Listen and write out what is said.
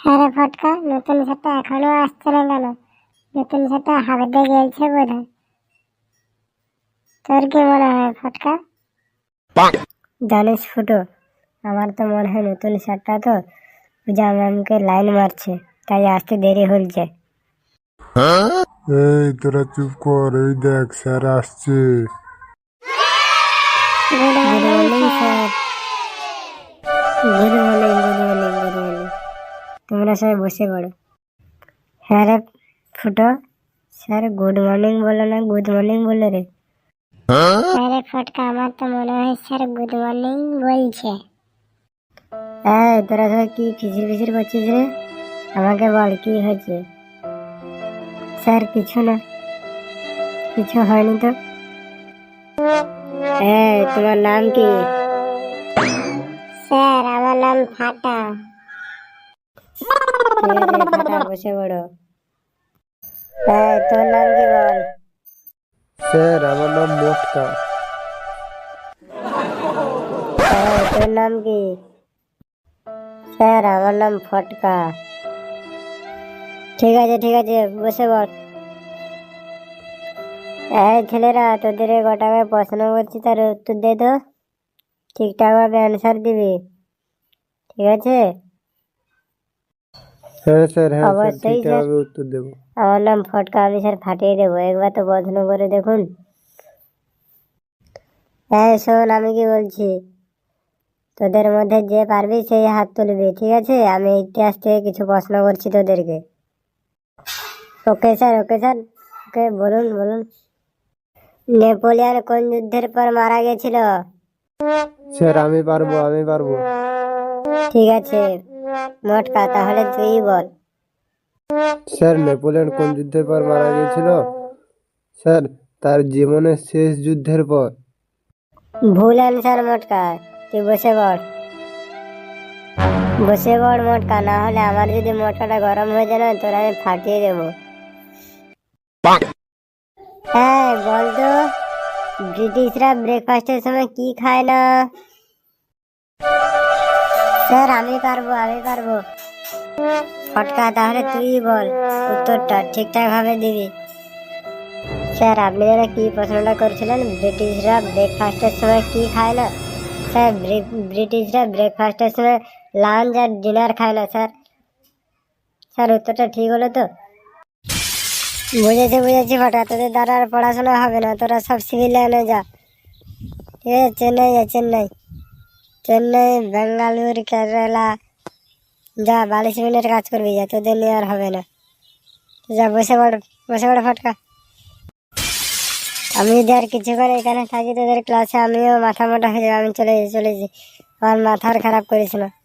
হ্যাঁ রে ফটকা নতুন সেটটা এখনও আসছে না কেন? নতুন সেটটা হাওয়াতে গেলছে বোধ হয় তোর কি মনে হয় ফটকা? জানিস ফুটো আমার তো মনে হয় নতুন সেটটা তো পূজা ম্যামকে লাইন মারছে তাই আসতে দেরি হচ্ছে এই তোরা চুপ কর এই দেখ স্যার আসছে। Good morning sir good morning তোমরা সবাই বসে পড়ো। হ্যাঁ রে ফুটো স্যার গুড মর্নিং বলল না গুড মর্নিং বলল রে। আরে ফটকা আমার তো মনে হয় স্যার গুড মর্নিং বলছে। এই তোরা সবাই কি ফিসির ফিসির করছিস রে? আমাকে বল কি হয়েছে? স্যার কিছু না। কিছু হয়নি তো? এই তোমার নাম কি? স্যার আমার নাম ফাটা। এই তোর নাম স্যার, আমার নাম মোটকা। এই তোর নাম কি স্যার, আমার নাম ফটকা। ঠিক আছে ঠিক আছে, বসে বল এই ছেলেরা, তোদের গোটাকে প্রশ্ন করছি, তার উত্তর দে তো। ঠিকঠাক ভাবে অ্যান্সার দিবি। ঠিক আছে? হ্যাঁ স্যার হ্যাঁ অবশ্যই, স্যার। উত্তর দেবো। আমার নাম ফটকা আমি স্যার ফাটিয়ে দেবো। একবার তো প্রশ্ন করে দেখুন। হ্যাঁ শোন আমি কি বলছি? তোদের মধ্যে যে পারবি সেই হাত তুলবি ঠিক আছে? আমি ইতিহাস থেকে কিছু প্রশ্ন করছি তোদেরকে। Okay sir okay sir okay বলুন বলুন। নেপোলিয়ান কোন যুদ্ধের পর মারা গেছিল? স্যার আমি পারব আমি পারব। ঠিক আছে। মোটকা তাহলে তুই বল। স্যার নেপোলিয়ন কোন যুদ্ধের পর মারা গিয়েছিল? স্যার তার জীবনের শেষ যুদ্ধের পর। ভুল অ্যান্সার মোটকা। তুই বসে পড়। বসে পড় মোটকা। না হলে আমার যদি মোটকাটা গরম হয়ে যায় না তোর আমি ফাটিয়ে দেবো। হ্যাঁ বল তো। ব্রিটিশরা ব্রেকফাস্টের সময় কি খায় না? স্যার, আমি পারব আমি পারব। ফটকা, তাহলে তুই বল, উত্তরটা ঠিকঠাক ভাবে দিবি। স্যার, আপনি যেন কি প্রশ্নটা করছিলেন? ব্রিটিশরা ব্রেকফাস্টের সময় কি খায় না স্যার ব্রিটিশরা ব্রেকফাস্টের সময় লাঞ্চ আর ডিনার খায় না স্যার। স্যার, উত্তরটা ঠিক হলো তো? বুঝেছি বুঝেছি ফটা তোদের দ্বারা আর পড়াশোনা হবে না, তোরা সব সিভিল লাইনে যা। ঠিক আছে চেন্নাই যা চেন্নাই। চেন্নাই, বেঙ্গালুর, কেরালা, যা বালিশ মিনিট কাজ করবি যা তোদের নিয়ে আর হবে না। যা, বসে পড় বসে পড় ফটকা। আমি যদি আর কিছু কিছুক্ষণ এখানে থাকি, তোদের ক্লাসে আমিও মাথা মোটা হয়ে যাবে, আমি চলে চলেছি আমার মাথার খারাপ করিস না।